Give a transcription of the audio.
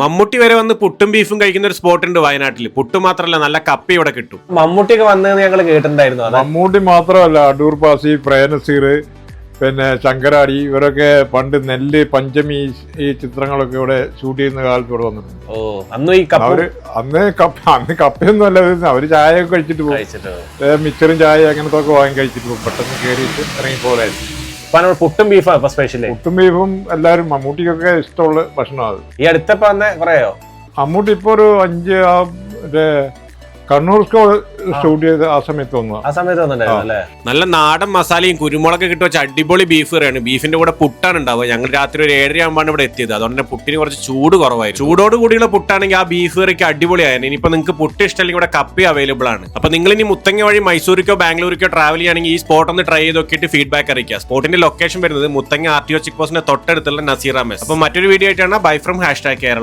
മമ്മൂട്ടി വരെ വന്ന് പുട്ടും ബീഫും കഴിക്കുന്ന ഒരു സ്പോട്ട് ഉണ്ട് വയനാട്ടിൽ പുട്ട് മാത്രമല്ല നല്ല കപ്പി ഇവിടെ കിട്ടും. മമ്മൂട്ടി ഒക്കെ വന്നതെന്ന് ഞങ്ങൾ കേട്ടിട്ടുണ്ടായിരുന്നു മമ്മൂട്ടി മാത്രമല്ല അടൂർ പാസി പ്രേനസീർ പിന്നെ ശങ്കരാടി ഇവരൊക്കെ പണ്ട് നെല്ല് പഞ്ചമി ഈ ചിത്രങ്ങളൊക്കെ ഇവിടെ ഷൂട്ട് ചെയ്യുന്ന കാലത്ത് ഇവിടെ വന്നിട്ടുണ്ട്. ഓ അന്ന് ഈ കപ്പ അവർ അന്ന് കപ്പ അന്ന് കപ്പയൊന്നും അല്ല അവർ ചായ ഒക്കെ കഴിച്ചിട്ട് പോകും. മിച്ചറും ചായ അങ്ങനത്തെ ഒക്കെ വാങ്ങി കഴിച്ചിട്ട് പോകും. പെട്ടെന്ന് കയറിയിട്ട് ഇറങ്ങി പോലായിരുന്നു നമ്മൾ പുട്ടും ബീഫാണ് ഇപ്പൊ സ്പെഷ്യൽ പുട്ടും ബീഫും എല്ലാവരും മമ്മൂട്ടിക്കൊക്കെ ഇഷ്ടമുള്ള ഭക്ഷണമാണ് അത്. ഈ അടുത്തപ്പോ വന്ന കുറയോ? മമ്മൂട്ടി ഇപ്പൊ ഒരു അഞ്ച് ആ കണ്ണൂർ സ്കോൾ ഷൂട്ട് ചെയ്ത് ആ സമയത്ത് വന്നു ആ സമയത്ത് നല്ല നാടൻ മസാലയും കുരുമുളക് കിട്ടി. വെച്ച അടിപൊളി ബീഫ് കറിയാണ്. ബീഫിന്റെ കൂടെ പുട്ടാണ് ഉണ്ടാവുക ഞങ്ങൾ രാത്രി ഒരു ഏഴര ആകുമ്പോൾ ഇവിടെ എത്തിയത്. അതുകൊണ്ട് തന്നെ പുട്ടിന് കുറച്ച് ചൂട് കുറവായിരുന്നു. ചൂടോട് കൂടിയുള്ള പുട്ടാണെങ്കിൽ ആ ബീഫ് കറിക്ക് അടിപൊളിയായിരുന്നു. ഇനിയിപ്പോ നിങ്ങൾക്ക് പുട്ട് ഇഷ്ടമല്ലെങ്കിൽ ഇവിടെ കപ്പി അവൈലബിൾ ആണ്. അപ്പൊ നിങ്ങൾ ഇനി മുത്തങ്ങ വഴി മൈസൂരിക്കോ ബാംഗ്ലൂരിക്കോ ട്രാവൽ ചെയ്യുകയാണെങ്കിൽ ഈ സ്പോട്ട് ഒന്ന് ട്രൈ ചെയ്ത് നോക്കിയിട്ട് ഫീഡ്ബാക്ക് അറിയിക്കുക. സ്പോട്ടിന്റെ ലൊക്കേഷൻ വരുന്നത് Muthanga R T O check പോസ്റ്റിന്റെ തൊട്ടടുത്തുള്ള നസീറാമസ് മെസ് അപ്പൊ മറ്റൊരു വീഡിയോ ആയിട്ടാണ്. Bye from hashtag Kerala